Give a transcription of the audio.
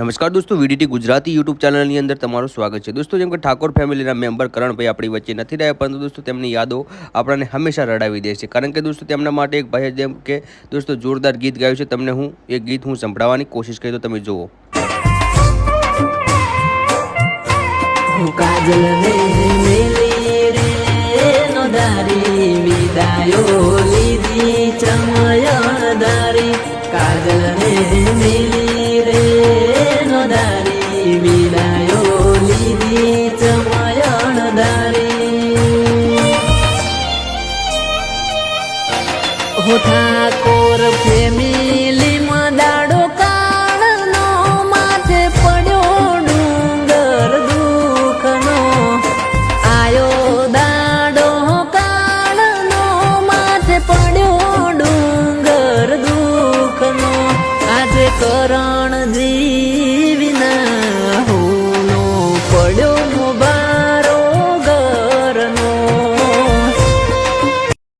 નમસ્કાર દોસ્તો, VDT Gujarati YouTube ચેનલની અંદર તમારું સ્વાગત છે. દોસ્તો, જેમ કે ઠાકોર ફેમિલીના મેમ્બર કરણભાઈ આપણી વચ્ચે નથી રહ્યા, પરંતુ દોસ્તો, તેમની યાદો આપણને હંમેશા રડાવી દે છે. કારણ કે દોસ્તો, તેમના માટે એક ભાઈએ જેમ કે, દોસ્તો, જોરદાર ગીત ગાયું છે. તમને હું એ ગીત હું સંભળાવવાની કોશિશ કરી તો તમે જુઓ. કાજલ મેલી होता कोर प्रेमी।